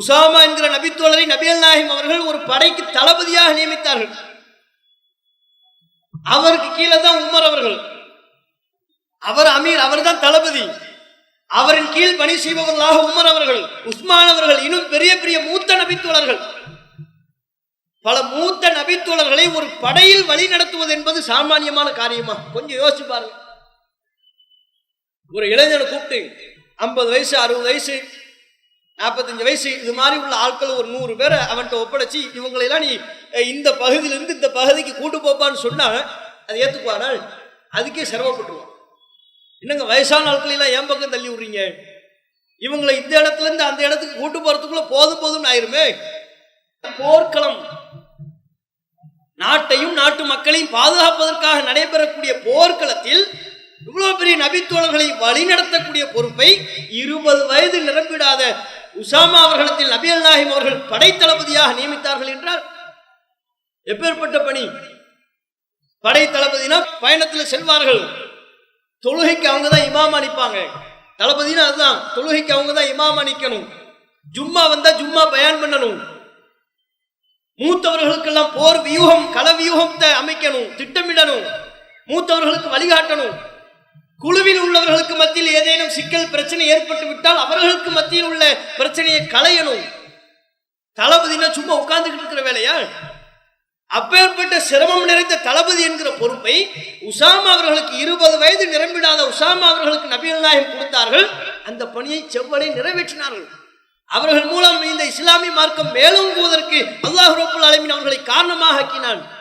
Usama என்கிற நபித்தோழரை நபியல் நாயகம் அவர்கள் ஒரு படைக்கு தளபதியாக நியமித்தார்கள். அவருக்கு கீழே தான் உமர் அவர்கள். அவர் அமீர் அவர்தான் தளபதி. அவரின் கீழ் பணி செய்பவர்களாக உமர் அவர்கள். உஸ்மான் அவர்கள் இன்னும் பெரிய பெரிய மூத்த நபித்தோழர்கள். பல மூத்த நபித்தோழர்களை ஒரு படையில் வழி நடத்துவது என்பது சாமானியமான காரியமா? கொஞ்சம் யோசிச்சு பாருங்க. ஒரு இளைஞனை கூப்பிட்டு ஐம்பது வயசு அறுபது வயசு நாற்பத்தஞ்சு வயசு. இது மாதிரி உள்ள ஆட்கள் ஒரு நூறு பேரை அவன்கிட்ட ஒப்படைச்சு இவங்களெல்லாம் நீ இந்த பகுதியிலிருந்து இந்த பகுதிக்கு கூட்டு போப்பான்னு சொன்னாங்க அதை ஏற்றுக்குவானால் அதுக்கே சிரமப்பட்டுருவான். என்னங்க வயசான ஆட்களெல்லாம் ஏன் பக்கம் தள்ளி விடுறீங்க? இவங்களை இந்த இடத்துல இருந்து அந்த இடத்துக்கு கூட்டு போகிறதுக்குள்ளே போதும் போதும்னு ஆயிருமே. போர்க்களம். நாட்டையும் நாட்டு மக்களையும் பாதுகாப்பதற்காக நடைபெறக்கூடிய போர்க்களத்தில் இவ்வளவு பெரிய நபித்தோழர்களை வழிநடத்தக்கூடிய பொறுப்பை இருபது வயது நிரம்பிடாத உசாமா அவர்களிடத்தில் நபி அல் அவர்கள் படைத்தளபதியாக நியமித்தார்கள் என்றால் எப்பேற்பட்ட பணி? படை தளபதினா பயணத்தில் செல்வார்கள். தொழுகைக்கு அவங்க தான் இமாமா நிற்பாங்க தளபதினா அதுதான். தொழுகைக்கு அவங்க தான் இமாமா நிற்கணும் ஜும்மா வந்தா ஜும்மா பயன் பண்ணணும். மூத்தவர்களுக்கெல்லாம் போர் வியூகம் கள வியூகத்தை அமைக்கணும் திட்டமிடணும். மூத்தவர்களுக்கு வழிகாட்டணும். குழுவில் உள்ளவர்களுக்கு மத்தியில் ஏதேனும் சிக்கல் பிரச்சனை ஏற்பட்டு விட்டால் அவர்களுக்கு மத்தியில் உள்ள பிரச்சனையை களையணும். தளபதினா சும்மா உட்கார்ந்துகிட்டு இருக்கிற வேலையா? அப்பேற்பட்ட சிரமம் நிறைந்த தளபதி என்கிற பொறுப்பை உசாமா அவர்களுக்கு இருபது வயது நிரம்பிடாத உசாமா அவர்களுக்கு நபிகள் நாயகம் கொடுத்தார்கள். அந்த பணியை செவ்வனை நிறைவேற்றினார்கள். அவர்கள் மூலம் இந்த இஸ்லாமிய மார்க்கம் மேலும் போவதற்கு அல்லாஹ் ரபுல் அலமின் அவர்களை காரணமாக ஆக்கினான்.